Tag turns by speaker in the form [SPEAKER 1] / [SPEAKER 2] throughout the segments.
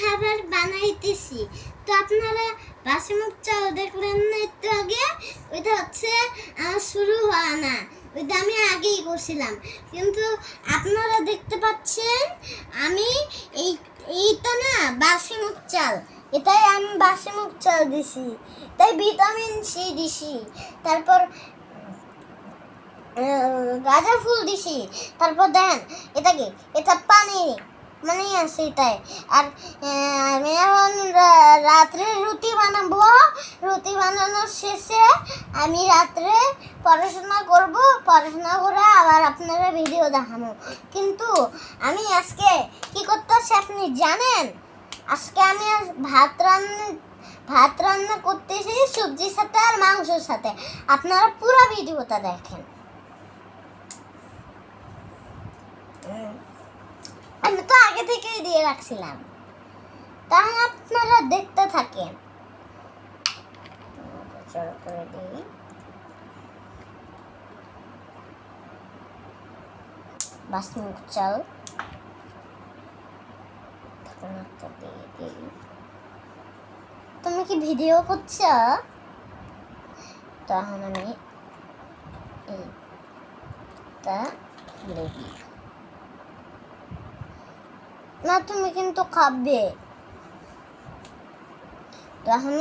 [SPEAKER 1] খাবার বানাইতেছি। তো আপনারা বাসি মুখ চাল দেখলেন না একটু আগে? ওইটা হচ্ছে আমার শুরু হওয়া না। ওইটা আমি আগেই করছিলাম। কিন্তু আপনারা দেখতে পাচ্ছেন, আমি এই, এইটা না বাসি মুখ চাল। এটাই আমি বাসি মুখ চাল দিছি। তাই ভিটামিন সি দিছি। তারপর গাঁজা ফুল দিছি। তারপর দেন, এটা কি? এটা পানি মানে এটাই আর আমি এখন রাত্রে রুটি বানাবো। রুটি বানানোর শেষে আমি রাত্রে পড়াশোনা করব। পড়াশোনা করে আবার আপনারা ভিডিও দেখাবো। কিন্তু আমি আজকে কি করতেছি আপনি জানেন? আজকে আমি ভাত রান্না ভাত রান্না করতেছি সবজির সাথে আর মাংসের সাথে। আপনারা পুরো ভিডিওটা দেখেন। আমি তো আগে থেকেই দিয়ে রাখছিলাম। তাহলে আপনারা দেখতে থাকেন। বাসমুখ চাল। তুমি কি ভিডিও করছ? তখন আমি এইটা খুলে না তুমি কিন্তু খাবে। তখন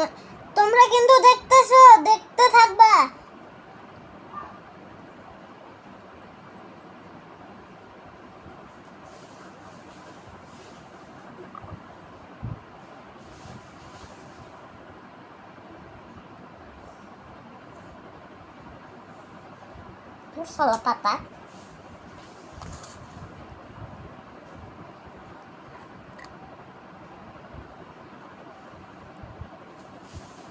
[SPEAKER 1] তোমরা কিন্তু দেখতেছো দেখতে থাকবা। salah patah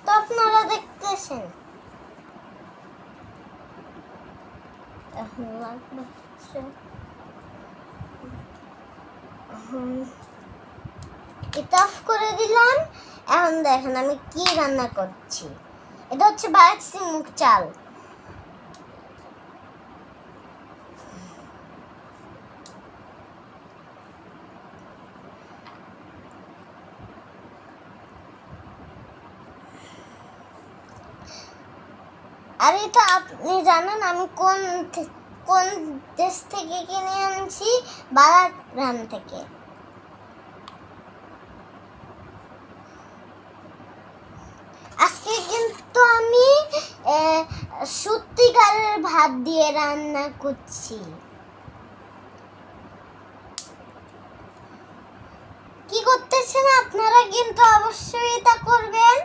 [SPEAKER 1] তো আপনারা দেখতেছেন এখন লাগবে এটা অফ করে দিলাম। এখন দেখেন আমি কি রান্না করছি। এটা হচ্ছে বায়াক্সি মুখ চাল। আরে তো আপনি জানেন আমি কোন কোন দেশ থেকে কিনে আনছি? বালাগ্রাম থেকে। আজকে কিন্তু আমি সত্যিকারের ভাত দিয়ে রান্না করছি। কি করতেছেন আপনারা কিন্তু অবশ্যই এটা করবেন।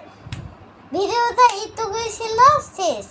[SPEAKER 1] ভিডিওটা এটুকুই ছিল, শেষ।